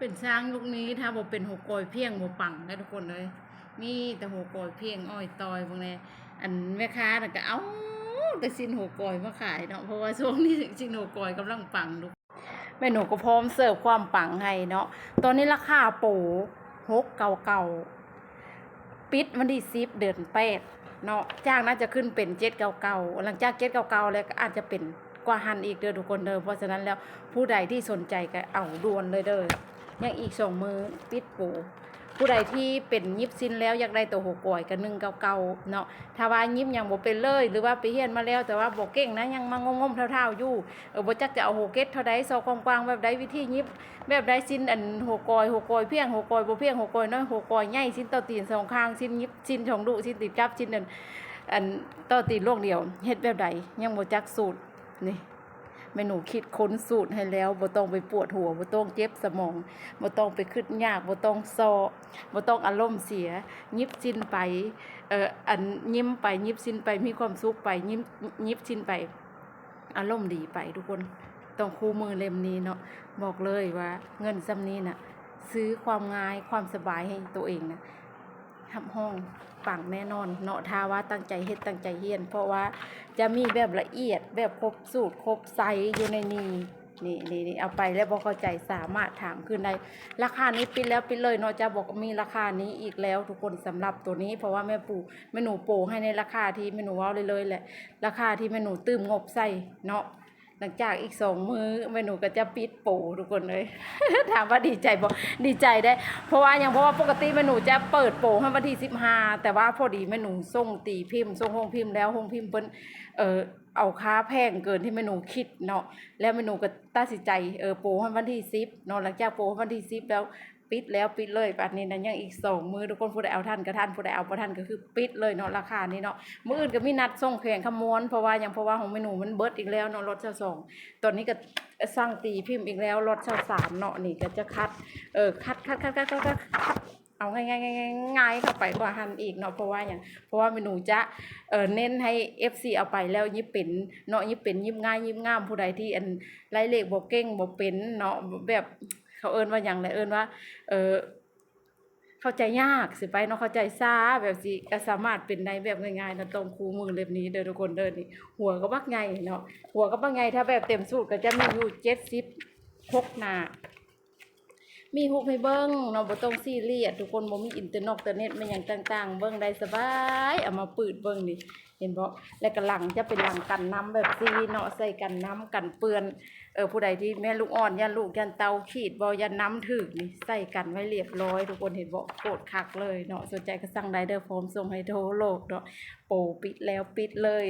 เป็นช้างยุคนี้ถ้าบ่เป็นหัวกอยเพียงบ่ปังนะทุกคนเลยมีแต่หัวกอยเพียงอ้อยตอยพวกนี้อันแม่ค้าน่ะก็เอาแต่สินหัวกอยมาขายเนาะเพราะว่าช่วงนี้สินหัวกอยกำลังปังทุกแม่หนูก็พร้อมเสิร์ฟความปังให้เนาะตอนนี้ราคาโปหกเก่าเก่าๆปิดวันที่10เดือนแปดเนาะจ้างน่าจะขึ้นเป็นเจ็ดเก่าเก่าหลังจากเจ็ดเก่าเก่าแล้วก็อาจจะเป็นกว่าหันอีกเด้อทุกคนเด้อเพราะฉะนั้นแล้วผู้ใดที่สนใจก็เอาด่วนเลยเด้อ ยังอีกสองมือปิดปูผู้ใดที่เป็นยิบซินแล้วอยากได้ตัวหัวก่อยกับหนึ่งเก่าๆเนาะถ้าว่ายิบยังบ่เป็นเลย หรือว่าไปเฮียนมาแล้วแต่ว่าบ่เก่งนะยังมางงมๆเท่าๆอยู่เออบ่จักจะเอาหัวเก็ตเท่าใดซอกกว้างๆแบบใดวิธียิบแบบใดซินอันหัวก่อยหัวก่อยเพียงหัวก่อยบ่เพียงหัวก่อยน้อยหัวก่อยใหญ่ซินต่อตีนสองข้างซินยิบซินชองดุซินติดจับซินอันอันต่อตีนโลกเดียวเฮ็ดแบบใดยังบ่จักสูตรนี่ แม่หนูคิดค้นสูตรให้แล้วบ่ต้องไปปวดหัวบ่ต้องเจ็บสมองบ่ต้องไปคิดยากบ่ต้องซอบ่ต้องอารมณ์เสีย ยิบสิ้นไปเอ่ออันยิ้มไปยิบสินไปมีความสุขไปยิ้มยิบสินไป อารมณ์ดีไปทุกคนต้องคู่มือเล่มนี้เนาะบอกเลยว่า เงินซำนี้น่ะซื้อความง่ายความสบายให้ตัวเองนะ ทำห้องปังแน่นอน เนาะถ้าว่าตั้งใจเฮ็ดตั้งใจเฮียน เพราะว่าจะมีแบบละเอียดแบบครบสูตรครบไซส์อยู่ในนี้นี่นี่นี่เอาไปแล้วบ่เข้าใจสามารถถามขึ้นได้ราคานี้ปิดแล้วปิดเลยเนาะจะบอกมีราคานี้อีกแล้วทุกคนสำหรับตัวนี้ เพราะว่าแม่ปู่แม่หนูโปให้ในราคาที่แม่หนูเว้าเลยเลยแหละราคาที่แม่หนูตื้มงบใส่เนาะ หลังจากอีกสองมือแม่หนูก็จะปิดโปรทุกคนเลย ถามว่าดีใจบ่ดีใจได้ เพราะว่าอย่างเพราะว่าปกติแม่หนูจะเปิดโปรให้วันที่สิบห้าแต่ว่าพอดีแม่หนูส่งตีพิมพ์ส่งห้องพิมพ์แล้วห้องพิมพ์เพิ่นเออเอาค่าแพงเกินที่แม่หนูคิดเนาะแล้วเมนูก็ตัดสินใจเออโปรให้วันที่สิบเนาะหลังจากโปรให้วันที่สิบแล้ว ปิดแล้วปิดเลยปัดนี้นั้นยังอีกสองมือทุกคนผู้ใดเอาท่านก็ท่านผู้ใดเอาบ่ท่านก็คือปิดเลยเนาะราคานี้เนาะมืออื่นก็มีนัดส่งแข่งขมวนเพราะว่ายังเพราะว่าของเมนูมันเบิดอีกแล้วเนาะรถเช้าสองตอนนี้ก็สร้างตีพิมพ์อีกแล้วรถเช้าสามเนาะนี่ก็จะคัดเออคัดคัดคัดคัดคัดคัดเอาง่ายง่ายง่ายง่ายเข้าไปกว่าหันอีกเนาะเพราะว่าอย่างเพราะว่าเมนูจะเออเน้นให้ FC เอาไปแล้วยิบเป็นเนาะยิบเป็นยิบง่ายยิบงามผู้ใดที่อันไล่เลขบ่เก่งบ่เป็นเนาะแบบ เขาเอิ้นว่าอย่างไรเอิ้นว่า เออเข้าใจยากสิไปเนาะเข้าใจซ่าแบบสิก็สามารถเป็นได้แบบง่ายๆนะตรงคูมือเล่มนี้เด้อทุกคนเด้อนี่หัวก็บักไงเนาะหัวก็บักไงถ้าแบบเต็มสูตรก็จะมีอยู่70พกหน้า มีฮุกให้เบิ้งเนาะบ่ต้องซีเรียสทุกคนบ่มีอินเทอร์นอกเทอร์เน็ตมาหยังต่าง ๆ เบิ้งได้สบายเอามาปืดเบิ้งนี่เห็นบ่แล้วก็หลังจะเป็นหลังกันน้ำแบบซีเนาะใส่กันน้ำกันเปื้อนเออผู้ใดที่แม่ลูกอ่อนยันลูกยันเตาขีดบ่ยันน้ำถึกนี่ใส่กันไว้เรียบร้อย ทุกคนเห็นบ่โคตรคักเลยเนาะสนใจก็สั่งได้เด้อพร้อมส่งให้โทั่วโลกเนาะโปปิดแล้วปิดเลย